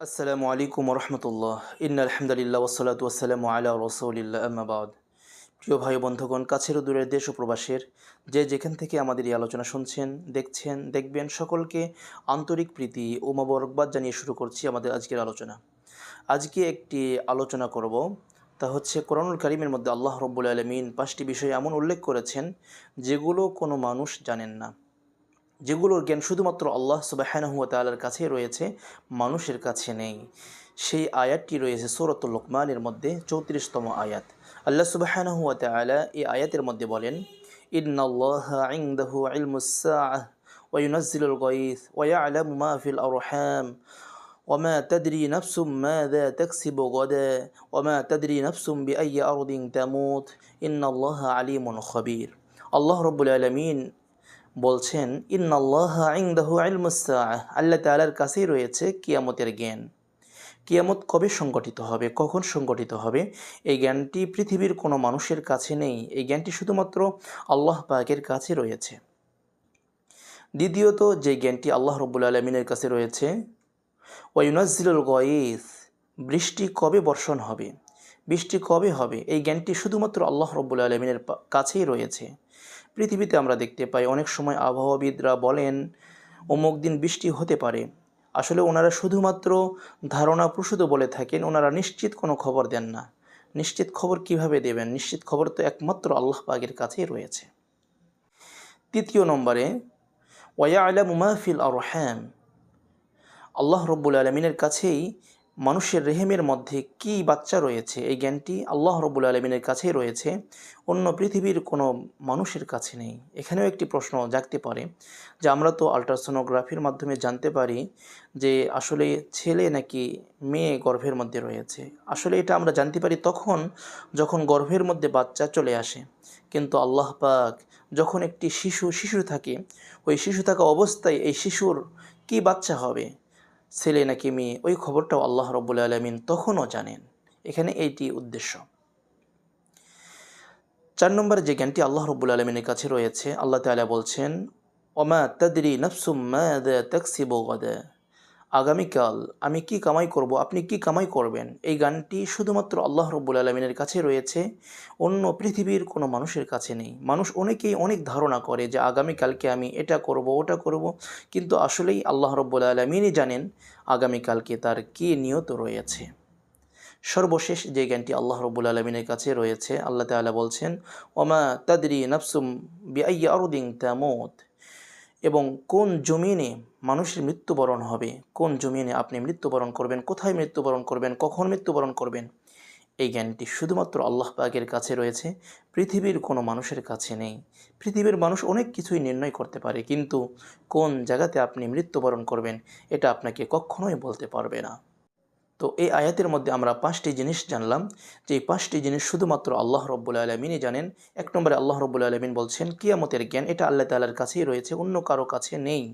আসসালামু আলাইকুম রহমতুল্লাহ ইন্না আলহামদুলিল্লাহ ওসালাত ওয়াসালামু আলা রসৌলিল্লাহ আহমাবাদ প্রিয় ভাই বন্ধুগণ, কাছের দূরের দেশ ও প্রবাসের যে যেখান থেকে আমাদের এই আলোচনা শুনছেন, দেখছেন, দেখবেন, সকলকে আন্তরিক প্রীতি ও মোবারকবাদ জানিয়ে শুরু করছি আমাদের আজকের আলোচনা। আজকে একটি আলোচনা করব, তা হচ্ছে কোরআনুল কারিমের মধ্যে আল্লাহ রব্বুল আলমিন পাঁচটি বিষয় এমন উল্লেখ করেছেন, যেগুলো কোনো মানুষ জানেন না। যেগুলোর জ্ঞান শুধুমাত্র আল্লাহ সুবাহানহুয়া তালার কাছে রয়েছে মানুষের কাছে নেই সেই আয়াতটি রয়েছে সৌরতুল লোকমানের মধ্যে চৌত্রিশতম আয়াত আল্লাহ সুবাহানহুয়া তালা এই আয়াতের মধ্যে বলেন ইন্নাল্লাহ ইনদাহু ইলমুসাআহ وينزل الغيث ويعلم ما في الأرحام وما تدري نفس ماذا تكسب غدا وما تدري نفس بأي أرض تموت إن الله عليم خبير আল্লাহ রব্বুল আলমিন বলছেন আল্লাহ তালার কাছেই রয়েছে কিয়ামতের জ্ঞান। কিয়ামত কবে সংগঠিত হবে, কখন সংগঠিত হবে, এই জ্ঞানটি পৃথিবীর কোনো মানুষের কাছে নেই। এই জ্ঞানটি শুধুমাত্র আল্লাহ পাকের কাছে রয়েছে। দ্বিতীয়ত, যে জ্ঞানটি আল্লাহ রব্বুল আলমিনের কাছে রয়েছে ওয়ুনাজিলুল গয়েস বৃষ্টি কবে বর্ষণ হবে? বৃষ্টি কবে হবে? এই জ্ঞানটি শুধুমাত্র আল্লাহ রব্বুল আলমিনের কাছেই রয়েছে। পৃথিবীতে আমরা দেখতে পাই, অনেক সময় আবহাওয়াবিদরা বলেন, অমুক দিন বৃষ্টি হতে পারে। আসলে ওনারা শুধুমাত্র ধারণা প্রসূত বলে থাকেন, ওনারা নিশ্চিত কোনো খবর দেন না। নিশ্চিত খবর কীভাবে দেবেন? নিশ্চিত খবর তো একমাত্র আল্লাহ পাকের কাছেই রয়েছে। তৃতীয় নম্বরে, ওয়া আলা মুমাফিল আর হ্যাম আল্লাহ রব্বুল আলমিনের কাছেই মানুষের রেহেমের মধ্যে কি বাচ্চা রয়েছে? এই জ্ঞানটি আল্লাহ রবুল আলমিনের কাছেই রয়েছে। অন্য পৃথিবীর কোনো মানুষের কাছে নেই। এখানেও একটি প্রশ্ন জাগতে পারে, যে আমরা তো আলট্রাসোনোগ্রাফির মাধ্যমে জানতে পারি যে আসলে ছেলে নাকি মেয়ে গর্ভের মধ্যে রয়েছে। আসলে এটা আমরা জানতে পারি তখন যখন গর্ভের মধ্যে বাচ্চা চলে আসে। কিন্তু আল্লাহ পাক যখন একটি শিশু শিশু থাকে, ওই শিশু থাকা অবস্থায় এই শিশুর কি বাচ্চা হবে? ছেলে নাকি মেয়ে, ওই খবরটাও আল্লাহ রব্বুল আলমিন তখনও জানেন। এখানে এইটি উদ্দেশ্য। চার নম্বর যে জ্ঞানটি আল্লাহ রবুল আলমিনের কাছে রয়েছে, আল্লাহ তালা বলছেন, ওমা তদরি নফসুম তকসিব গদা। আগামীকাল আমি কি কামাই করব? আপনি কি কামাই করবেন? এই গানটি শুধুমাত্র আল্লাহ রব্বুল আলমিনের কাছে রয়েছে, অন্য পৃথিবীর কোনো মানুষের কাছে নেই। মানুষ অনেকেই অনেক ধারণা করে যে আগামীকালকে আমি এটা করব, ওটা করব, কিন্তু আসলেই আল্লাহ রব্বুল আলমিনই জানেন আগামীকালকে তার কী নিয়ত রয়েছে। সর্বশেষ যে জ্ঞানটি আল্লাহ রব্বুল আলমিনের কাছে রয়েছে, আল্লাহ তালা বলছেন, ওমা তাদরি নফসুম বিআইয়া আরুদিন তামত। এবং কোন জমিনে মানুষের মৃত্যুবরণ হবে? কোন জমিনে আপনি মৃত্যুবরণ করবেন? কোথায় মৃত্যুবরণ করবেন? কখন মৃত্যুবরণ করবেন? এই জ্ঞানটি শুধুমাত্র আল্লাহ পাকের কাছে রয়েছে, পৃথিবীর কোনো মানুষের কাছে নেই। পৃথিবীর মানুষ অনেক কিছুই নির্ণয় করতে পারে, কিন্তু কোন জায়গাতে আপনি মৃত্যুবরণ করবেন, এটা আপনাকে কখনোই বলতে পারবে না। তো এই আয়াতের মধ্যে আমরা পাঁচটি জিনিস জানলাম, যে এই পাঁচটি জিনিস শুধুমাত্র আল্লাহ রব্বুল আলমিনই জানেন। এক নম্বরে আল্লাহ রব্বুল আলমিন বলছেন, কিয়ামতের জ্ঞান, এটা আল্লাহ তালার কাছেই রয়েছে, অন্য কারও কাছে নেই।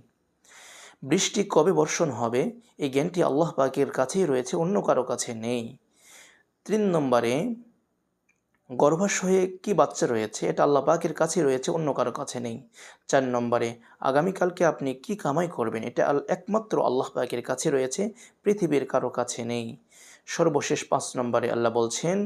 বৃষ্টি কবে বর্ষণ হবে? এই জ্ঞানটি আল্লাহ পাকের কাছেই রয়েছে, অন্য কারও কাছে নেই। তিন নম্বরে গর্ভাশয়ে কি বাচ্চা রয়েছে, এটা আল্লাহ পাকের কাছে রয়েছে, অন্য কারও কাছে নেই। চার নম্বরে, আগামীকালকে আপনি কি কামাই করবেন, এটা একমাত্র আল্লাহ পাকের কাছে রয়েছে, পৃথিবীর কারও কাছে নেই। সর্বশেষ পাঁচ নম্বরে আল্লাহ বলছেন,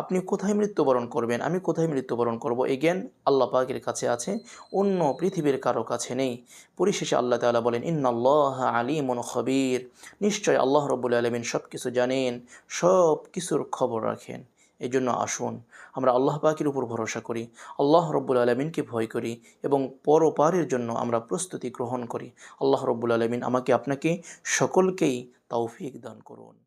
আপনি কোথায় মৃত্যুবরণ করবেন, আমি কোথায় মৃত্যুবরণ করব? এই জ্ঞান আল্লাহ পাকের কাছে আছে, অন্য পৃথিবীর কারও কাছে নেই। পরিশেষে আল্লাহ তালা বলেন, ইন্নাল্লাহ আলিমন খবির। নিশ্চয় আল্লাহ রবুল আলমিন সব কিছু জানেন সব কিছুর খবর রাখেন। এই জন্য আসুন। আমরা আল্লাহ পাকের উপর ভরসা করি, আল্লাহ রব্বুল আলমিনকে ভয় করি এবং পরপারের জন্য আমরা প্রস্তুতি গ্রহণ করি। আল্লাহ রব্বুল আলমিন আমাকে আপনাকে সকলকেই তৌফিক দান করুন।